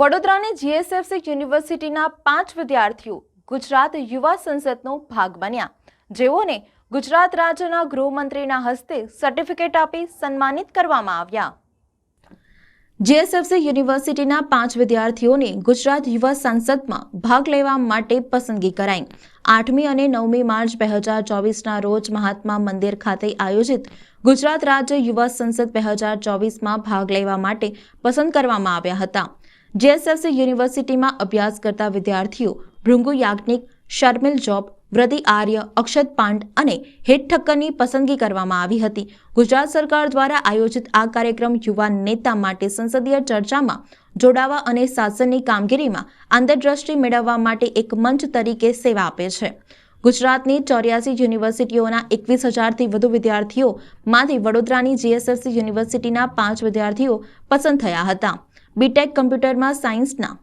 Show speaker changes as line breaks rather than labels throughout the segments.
વડોદરાની જીએસએફસી યુનિવર્સિટીના પાંચ વિદ્યાર્થીઓ ગુજરાત યુવા સંસદનો ભાગ બન્યા. જેઓને ગુજરાત રાજ્યના ગૃહમંત્રીના હસ્તે સર્ટિફિકેટ આપી સન્માનિત કરવામાં આવ્યા. જીએસએફસી યુનિવર્સિટીના પાંચ વિદ્યાર્થીઓને ગુજરાત યુવા સંસદમાં ભાગ લેવા માટે પસંદગી કરાઈ. આઠમી અને નવમી માર્ચ બે હજાર ચોવીસના રોજ મહાત્મા મંદિર ખાતે આયોજિત ગુજરાત રાજ્ય યુવા સંસદ બે હજાર ચોવીસમાં ભાગ લેવા માટે પસંદ કરવામાં આવ્યા હતા. જેએસએફસી યુનિવર્સિટીમાં અભ્યાસ કરતા વિદ્યાર્થીઓ ભૃંગુ યાજ્ઞિક, શર્મિલ જોબ વ્રતિ આર્ય, અક્ષત પાંડ અને હેત ઠક્કરની પસંદગી કરવામાં આવી હતી. ગુજરાત સરકાર દ્વારા આયોજિત આ કાર્યક્રમ યુવા નેતા માટે સંસદીય ચર્ચામાં જોડાવા અને શાસનની કામગીરીમાં આંતરદ્રષ્ટિ મેળવવા માટે એક મંચ તરીકે સેવા આપે છે. ગુજરાતની ચોર્યાસી યુનિવર્સિટીઓના એકવીસ હજારથી વધુ વિદ્યાર્થીઓમાંથી વડોદરાની જીએસએસસી યુનિવર્સિટીના પાંચ વિદ્યાર્થીઓ પસંદ થયા હતા. બીટેક કમ્પ્યુટરમાં સાયન્સના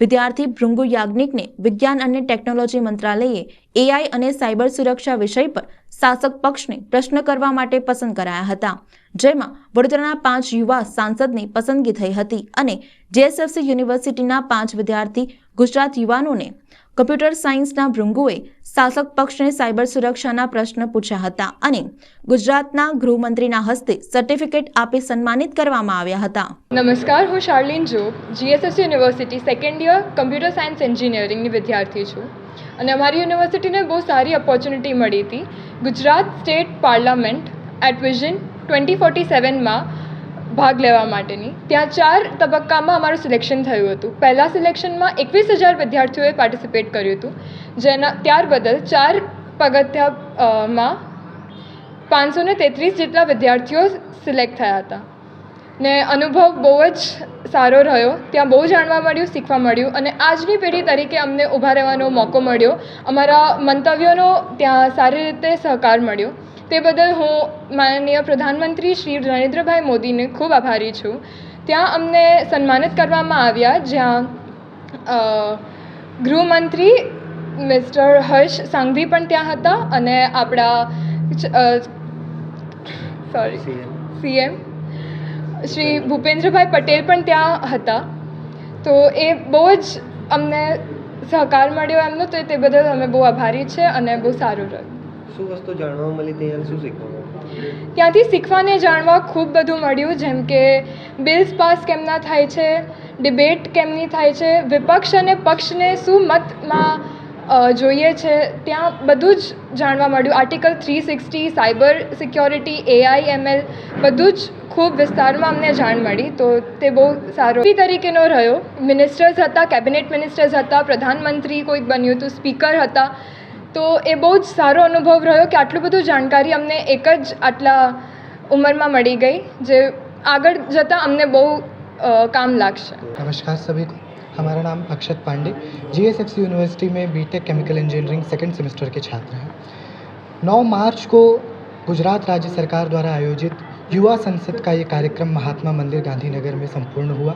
વિદ્યાર્થી ભૃંગુ યાજ્ઞિકને વિજ્ઞાન અને ટેકનોલોજી મંત્રાલયે એઆઈ અને સાયબર સુરક્ષા વિષય પર શાસક પક્ષને પ્રશ્ન કરવા માટે પસંદ કરાયા હતા. જેમાં વડોદરાના પાંચ યુવા સાંસદની પસંદગી થઈ હતી અને જેએસએફસી યુનિવર્સિટીના પાંચ વિદ્યાર્થી ગુજરાત યુવાનોને કમ્પ્યુટર સાયન્સના ભૃંગુએ શાસક પક્ષને સાયબર સુરક્ષાના પ્રશ્ન પૂછ્યા હતા અને ગુજરાતના ગૃહમંત્રીના હસ્તે સર્ટિફિકેટ આપી સન્માનિત કરવામાં આવ્યા હતા.
નમસ્કાર, હું શાર્લિન જો GSS university second year computer science એન્જિનિયરિંગની વિદ્યાર્થી છું. અને અમારી યુનિવર્સિટીને બહુ સારી ઓપોર્ચ્યુનિટી મળી હતી. Gujarat state parliament at vision twenty forty સેવનમાં ભાગ લેવા માટેની. ત્યાં ચાર તબક્કામાં અમારું સિલેક્શન થયું હતું. પહેલાં સિલેક્શનમાં એકવીસ હજાર વિદ્યાર્થીઓએ પાર્ટિસિપેટ કર્યું હતું. જેના, ત્યાર બદલ ચાર પગથિયામાં પાંચસો ને તેત્રીસ જેટલા વિદ્યાર્થીઓ સિલેક્ટ થયા હતા. ને અનુભવ બહુ જ સારો રહ્યો. ત્યાં બહુ જાણવા મળ્યું, શીખવા મળ્યું અને આજની પેઢી તરીકે અમને ઊભા રહેવાનો મોકો મળ્યો. અમારા મંતવ્યોનો ત્યાં સારી રીતે સહકાર મળ્યો. તે બદલ હું માનનીય પ્રધાનમંત્રી શ્રી નરેન્દ્રભાઈ મોદીને ખૂબ આભારી છું. ત્યાં અમને સન્માનિત કરવામાં આવ્યા જ્યાં ગૃહમંત્રી મિસ્ટર હર્ષ સાંઘવી પણ ત્યાં હતા અને આપણા સોરી સીએમ. શ્રી ભૂપેન્દ્રભાઈ પટેલ પણ ત્યાં હતા. તો એ બહુ જ અમને સહકાર મળ્યો એમનો તો તે બદલ અમે બહુ આભારી છે અને બહુ સારું રહ્યું.
શું વસ્તુ જાણવા મળી તે શું શીખવા
ત્યાંથી શીખવાને જાણવા ખૂબ બધું મળ્યું, જેમ કે બિલ્સ પાસ કેમના થાય છે, ડિબેટ કેમની થાય છે, વિપક્ષ અને પક્ષને શું મતમાં જોઈએ છે, ત્યાં બધું જ જાણવા મળ્યું. Article three sixty cyber security AI ML બધું જ ખૂબ વિસ્તારમાં અમને જાણ મળી, તો તે બહુ સારો તરીકેનો રહ્યો. મિનિસ્ટર્સ હતા કેબિનેટ મિનિસ્ટર્સ હતા પ્રધાનમંત્રી કોઈક બન્યું હતું સ્પીકર હતા તો એ બહુ જ સારો અનુભવ રહ્યો કે આટલું બધું જાણકારી અમને એક જ આટલા ઉંમરમાં મળી ગઈ જે આગળ જતાં અમને બહુ અ, કામ લાગશે
नमस्कार सभी को हमारा नाम अक्षत पांडे जीएसएफसी यूनिवर्सिटी में BTech chemical engineering second semester के छात्र हैं 9 मार्च को गुजरात राज्य सरकार द्वारा आयोजित युवा संसद का ये कार्यक्रम महात्मा मंदिर गांधीनगर में संपूर्ण हुआ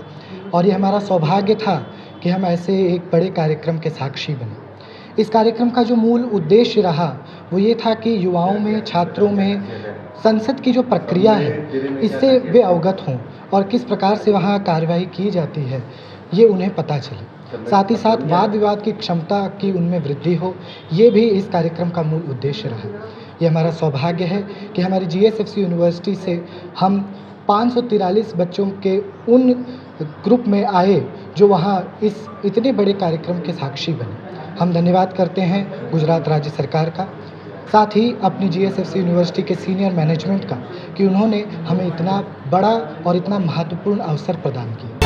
और ये हमारा सौभाग्य था कि हम ऐसे एक बड़े कार्यक्रम के साक्षी बने इस कार्यक्रम का जो मूल उद्देश्य रहा, वो ये था कि युवाओं में, छात्रों में संसद की जो प्रक्रिया है, इससे वे अवगत हों और किस प्रकार से वहाँ कार्यवाही की जाती है, ये उन्हें पता चले। साथ ही साथ वाद विवाद की क्षमता की उनमें वृद्धि हो, ये भी इस कार्यक्रम का मूल उद्देश्य रहा। ये हमारा सौभाग्य है कि हमारी जीएसएफसी यूनिवर्सिटी से हम पाँच बच्चों के उन ग्रुप में आए जो वहाँ इस इतने बड़े कार्यक्रम के साक्षी बने। हम धन्यवाद करते हैं गुजरात राज्य सरकार का, साथ ही अपनी जीएसएफसी यूनिवर्सिटी के सीनियर मैनेजमेंट का, कि उन्होंने हमें इतना बड़ा और इतना महत्वपूर्ण अवसर प्रदान किया।